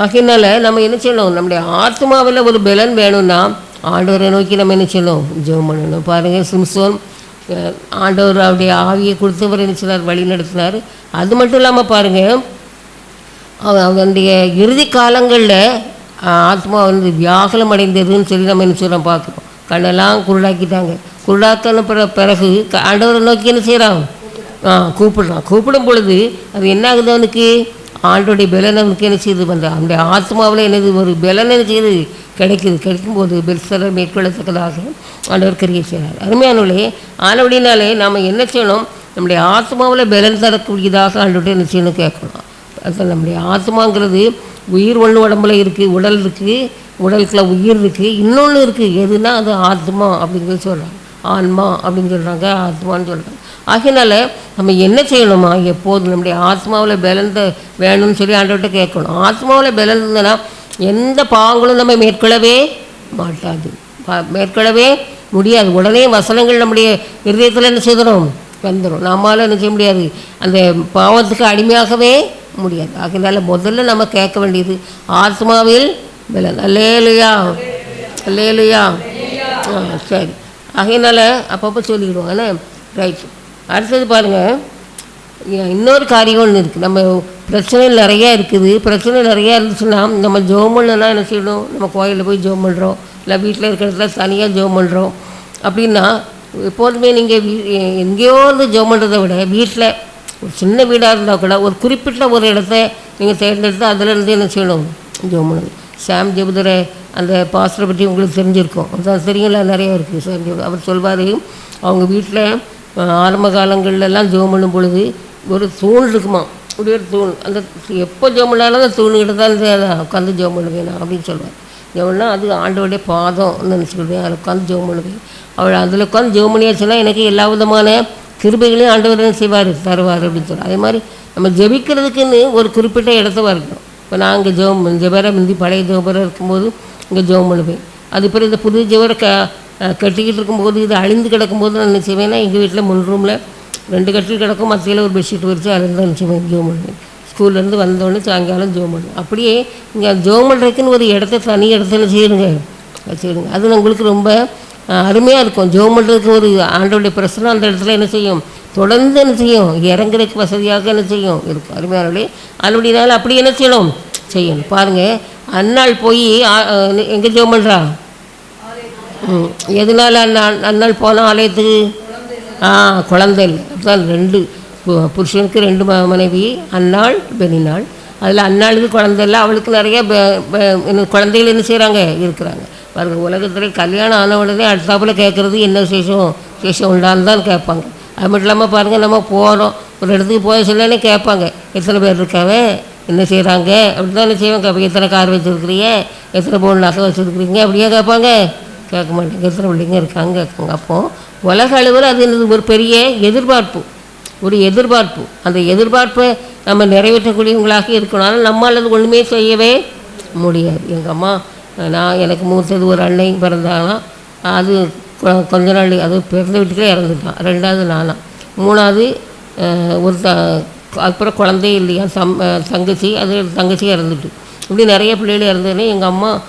ஆகினால நம்ம என்ன செய்யணும்? நம்முடைய ஆத்மாவில் ஒரு பலன் வேணும்னா ஆண்டவரை நோக்கி நம்ம என்ன செய்யணும்? ஜெபம் பண்ணணும். பாருங்கள் சிம்சோன் ஆண்டவர் அவருடைய ஆவியை கொடுத்தவர் என்ன சொன்னார் வழி நடத்தினார். அது மட்டும் இல்லாமல் பாருங்கள் அவனுடைய இறுதி காலங்களில் ஆத்மா வந்து வியாகுலம் அடைந்ததுன்னு சொல்லி நம்ம என்ன செய்கிறோம் பார்க்குறோம். கண்ணெல்லாம் குருடாக்கிட்டாங்க. குருடாத்தன பிற பிறகு ஆண்டவரை நோக்கி என்ன செய்கிறான் ஆ கூப்பிடுறான். கூப்பிடும் பொழுது அது என்ன ஆகுது அவனுக்கு? ஆண்டோடைய பலன் அவனுக்கு என்ன செய்யுது பண்ணுற அந்த ஆத்மாவில் என்னது ஒரு பலன் என்ன செய்யுது கிடைக்குது. கிடைக்கும்போது பெருசலர் மேற்கொள்ளத்தக்கதாக ஆண்டவர் கிரியை செய்கிறார். அருமையானவளே ஆனவடினாலே நாம் என்ன செய்யணும்? நம்முடைய ஆத்மாவில் பலன் தரக்கூடியதாக ஆண்டோட என்ன செய்யணும் கேட்கணும். அது நம்முடைய ஆத்மாங்கிறது உயிர் ஒன்று உடம்புல இருக்குது உடல் இருக்குது உடலுக்குள்ள உயிர் இருக்குது இன்னொன்று இருக்குது எதுனா அது ஆத்மா அப்படிங்கிறது சொல்கிறாங்க ஆன்மா அப்படின்னு சொல்கிறாங்க ஆத்மான்னு சொல்கிறாங்க ஆகினால நம்ம என்ன செய்யணுமா? எப்போதும் நம்முடைய ஆத்மாவில் பலந்த வேணும்னு சொல்லி ஆண்டவர்கிட்ட கேட்கணும். ஆத்மாவில் பலன் இருந்ததுன்னா எந்த பாவங்களும் நம்ம மேற்கொள்ளவே மாட்டாது. பா- மேற்கொள்ளவே முடியாது. உடனே வசனங்கள் நம்முடைய இருதயத்தில் என்ன செய்திடும் வந்துடும் நம்மளால் என்ன செய்ய முடியாது? அந்த பாவத்துக்கு அடிமையாகவே முடியாது. ஆகினால முதல்ல நம்ம கேட்க வேண்டியது ஆத்மாவில் பலன். அல்லேலையா. அல்லேலையா. ஆ சரி. ஆகையினால் அப்பப்போ சொல்லிக்கிடுவோம். ஆனால் ரைட் அடுத்தது பாருங்கள் இன்னொரு காரியம் ஒன்று இருக்குது நம்ம பிரச்சனை நிறையா இருக்குது. பிரச்சனை நிறையா இருந்துச்சுன்னா நம்ம ஜோம் பண்ணனா என்ன செய்யணும்? நம்ம கோயிலில் போய் ஜோம் பண்ணுறோம் இல்லை வீட்டில் இருக்கிறதுல தனியாக ஜோம் பண்ணுறோம் அப்படின்னா எப்போதுமே நீங்கள் எங்கேயோ இருந்து ஜோம் பண்ணுறதை விட வீட்டில் ஒரு சின்ன வீடாக இருந்தால் கூட ஒரு குறிப்பிட்ட ஒரு இடத்த நீங்கள் தேர்ந்தெடுத்து அதுலேருந்து என்ன செய்யணும்? ஜோம் பண்ணணும் சாம் ஜெபுதரை அந்த பாஸ்டரை பற்றி உங்களுக்கு தெரிஞ்சிருக்கும். சரிங்களா நிறையா நிறைய இருக்குது சார் அவர் சொல்வார் அவங்க வீட்டில் ஆரம்ப காலங்கள்லாம் ஜோம் பண்ணும் பொழுது ஒரு தூண் இருக்குமா? இப்படி ஒரு தூண். அந்த எப்போ ஜோம் பண்ணாலும் அந்த தூணுக்கிட்ட தான் உட்காந்து ஜோம் பண்ணுவேன் நான் அப்படின்னு சொல்லுவேன் ஜோம்னா அது ஆண்டோடைய பாதம்னு நினச்சிக்கிடுவேன் அதில் உட்காந்து ஜோம் பண்ணுவேன். அவள் அதில் உட்காந்து ஜோம் பண்ணியாச்சுன்னா எனக்கு எல்லா விதமான கிருபைகளையும் ஆண்டவர் என்ன செய்வார்? தருவார் அப்படின்னு சொல்லுவார் அதே மாதிரி நம்ம ஜெபிக்கிறதுக்குன்னு ஒரு குறிப்பிட்ட இடத்த வரணும் இப்போ நாங்கள் இங்கே ஜோம் முந்தி பழைய ஜோபரை இருக்கும்போது இங்கே ஜோம் பண்ணுவேன். அது பிறகு இந்த புது ஜோட க கட்டிக்கிட்டு இருக்கும்போது இது அழிந்து கிடக்கும்போது நான் என்ன செய்வேன்னா எங்கள் வீட்டில் முன் ரூமில் ரெண்டு கட்டில் கிடக்கும் மத்தியில் ஒரு பெட்ஷீட் வச்சு அதில் தான் செய்வேன் ஜோம் பண்ணுவேன். ஸ்கூல்லேருந்து வந்தோடனே சாயங்காலம் ஜோம் பண்ணுவேன். அப்படியே இங்கே ஜோம் பண்ணுறதுக்குன்னு ஒரு இடத்த தனி இடத்துல செய்யுங்க வச்சுக்கிடுங்க அது உங்களுக்கு ரொம்ப அருமையாக இருக்கும். ஜோம் பண்ணுறதுக்கு ஒரு ஆண்டோடைய பிரச்சனை அந்த இடத்துல என்ன செய்யும்? தொடர்ந்து என்ன செய்யும்? இறங்குறதுக்கு வசதியாக என்ன செய்யும்? இருக்கும். அருமையானே அதனுடைய நாள் அப்படி என்ன செய்யணும்? செய்யணும். பாருங்கள் அன்னாள் போய் எங்கே ஜெபம் பண்ணுறா ம் எதனால அண்ணா- அண்ணாள் போன ஆலயத்துக்கு? ஆ குழந்தை இல்லை அதுதான் ரெண்டு புருஷனுக்கு ரெண்டு ம- மனைவி அன்னாள் பெனினாள் அதில் அன்னாளுக்கு குழந்தை இல்லை அவளுக்கு நிறைய என்ன குழந்தைகள் என்ன செய்கிறாங்க இருக்கிறாங்க. பாருங்க உலகத்தில் கல்யாணம் ஆன உடனே அடுத்தாப்பில் கேட்குறது என்ன விசேஷம்? விசேஷம் உண்டான்னு தான் கேட்பாங்க. அது மட்டும் இல்லாமல் பாருங்கள் நம்ம போகிறோம் ஒரு இடத்துக்கு போய் சொல்லனே கேட்பாங்க. எத்தனை பேர் இருக்காவே என்ன செய்கிறாங்க அப்படி தான் என்ன செய்வாங்க? அப்போ எத்தனை கார் வச்சுருக்கிறீங்க? எத்தனை பவுன் நகை வச்சுருக்கிறீங்க? அப்படியே கேட்பாங்க. கேட்க மாட்டேங்க. எத்தனை பிள்ளைங்க இருக்காங்க? கேட்குங்க அப்போது உலக அளவில் அது என்னது? ஒரு பெரிய எதிர்பார்ப்பு. ஒரு எதிர்பார்ப்பு. அந்த எதிர்பார்ப்பை நம்ம நிறைவேற்றக்கூடியவங்களாக இருக்கணும் நம்ம நம்மால் அது ஒன்றுமே செய்யவே முடியாது. எங்கள் அம்மா நான் எனக்கு மூத்தது ஒரு அன்னை பிறந்தாங்கன்னா அது கொஞ்ச நாள் அது பிறந்த வீட்டுக்கே இறந்துட்டான். ரெண்டாவது நானா. மூணாவது அஹ், ஒரு த அப்புறம் குழந்தையே இல்லையா? சம் தங்கச்சி அது தங்கச்சியாக இறந்துட்டு இப்படி நிறைய பிள்ளைகள் இறந்ததுனே எங்கள் அம்மா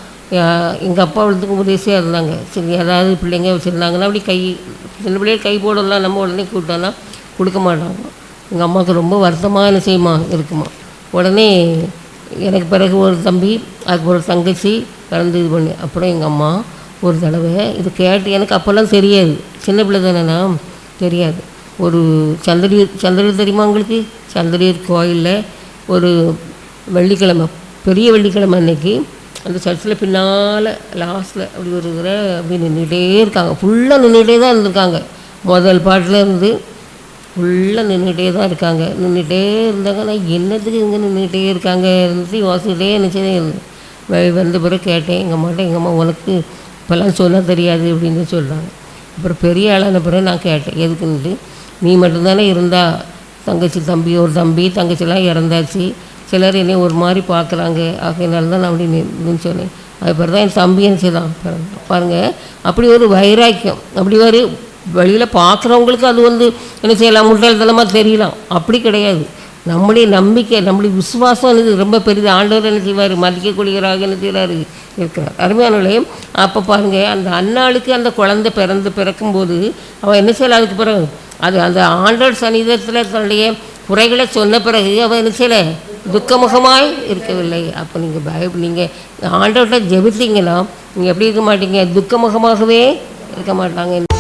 எங்கள் அப்பா வளர்த்துக்கு உதவியாக இருந்தாங்க. சரி ஏதாவது பிள்ளைங்க வச்சுருந்தாங்கன்னா அப்படி கை சின்ன பிள்ளைகள் கை போடலாம். நம்ம உடனே கூப்பிட்டோன்னா கொடுக்க மாட்டாங்க. எங்கள் அம்மாவுக்கு ரொம்ப வருத்தமான விஷயமா செய்யுமா இருக்குமா? உடனே எனக்கு பிறகு ஒரு தம்பி அதுக்கு ஒரு தங்கச்சி கலந்து இது பண்ணி அப்புறம் எங்கள் அம்மா ஒரு தடவை இது கேட்டு எனக்கு அப்போல்லாம் தெரியாது. சின்ன பிள்ளை தானேண்ணா தெரியாது. ஒரு சந்திரி சந்திரியூர் தெரியுமா உங்களுக்கு? சந்திரீர் கோயிலில் ஒரு வெள்ளிக்கிழமை பெரிய வெள்ளிக்கிழமை அன்னைக்கு அந்த சர்ச்சில் பின்னால் லாஸ்ட்டில் அப்படி ஒரு அப்படி நின்றுட்டே இருக்காங்க. ஃபுல்லாக நின்றுட்டே தான் இருந்திருக்காங்க. முதல் பாட்டில் இருந்து ஃபுல்லாக நின்றுட்டே தான் இருக்காங்க. நின்றுட்டே இருந்தாங்க. நான் என்னத்துக்கு இங்கே நின்றுட்டே இருக்காங்க இருந்து யோசிச்சுட்டே நினச்சதே இருந்தேன் வந்த பிறகு கேட்டேன். எங்கள் அம்மாட்ட எங்கள் அம்மா உனக்கு இப்போல்லாம் சொல்ல தெரியாது அப்படின்னு சொல்கிறாங்க அப்புறம் பெரிய ஆளான பிறகு நான் கேட்டேன். எதுக்குன்ட்டு? நீ மட்டும்தானே இருந்தால் தங்கச்சி தம்பி ஒரு தம்பி தங்கச்சிலாம் இறந்தாச்சு. சிலர் என்னை ஒரு மாதிரி பார்க்குறாங்க. ஆகையினால தான் நான் அப்படி நின்று சொன்னேன் அது பிறகு தான் என் தம்பி என்ன செய்தான் பாருங்கள் அப்படி ஒரு வைராக்கியம். அப்படி ஒரு வெளியில் பார்க்குறவங்களுக்கு அது வந்து என்ன செய்யலாம்? முட்டாள்தனமாக தெரியலாம். அப்படி கிடையாது. நம்முடைய நம்பிக்கை நம்முடைய விசுவாசம் இது ரொம்ப பெரிது ஆண்டவர் என்ன செய்வார்? மதிக்கக்கூடியவராக என்ன செய்கிறாரு இருக்கிறார். அருமையானவர்களே அப்போ பாருங்கள் அந்த அன்னாளுக்கு அந்த குழந்தை பிறந்து பிறக்கும்போது அவன் என்ன செய்யலாம்? அதுக்கு பிறகு அது அந்த ஆண்டவர் சன்னிதத்தில் தன்னுடைய குறைகளை சொன்ன பிறகு அவன் என்ன துக்கமுகமாய் இருக்கவில்லை. அப்போ நீங்கள் பய நீங்கள் ஆண்டவர்கிட்ட ஜெபித்தீங்கன்னா நீங்கள் எப்படி இருக்க மாட்டீங்க? துக்கமுகமாகவே இருக்க மாட்டாங்க.